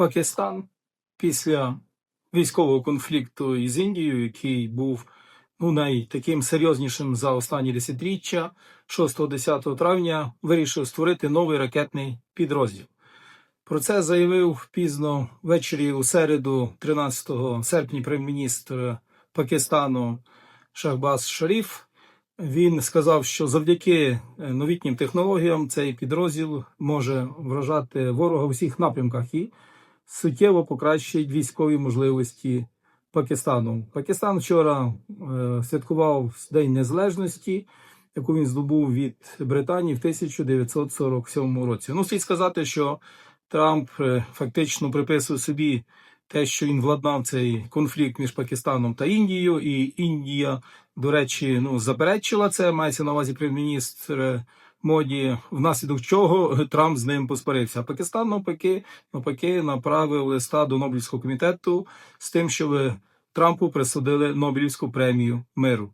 Пакистан після військового конфлікту із Індією, який був ну, найтаким серйознішим за останні десятиріччя, 6-10 травня вирішив створити новий ракетний підрозділ. Про це заявив пізно ввечері у середу, 13 серпня, прем'єр-міністр Пакистану Шахбаз Шаріф. Він сказав, що завдяки е, новітнім технологіям цей підрозділ може вражати ворога у всіх напрямках і суттєво покращить військові можливості Пакистану. Пакистан вчора е, святкував День Незалежності, яку він здобув від Британії в 1947 році. Ну, слід сказати, що Трамп е, фактично приписує собі те, що він владнав цей конфлікт між Пакистаном та Індією, і Індія, до речі, ну заперечила це. Мається на увазі прем'єр-міністр Моді, внаслідок чого Трамп з ним посперився. А Пакистан навпаки, навпаки, направив листа до Нобелівського комітету з тим, щоб Трампу присудили Нобелівську премію миру.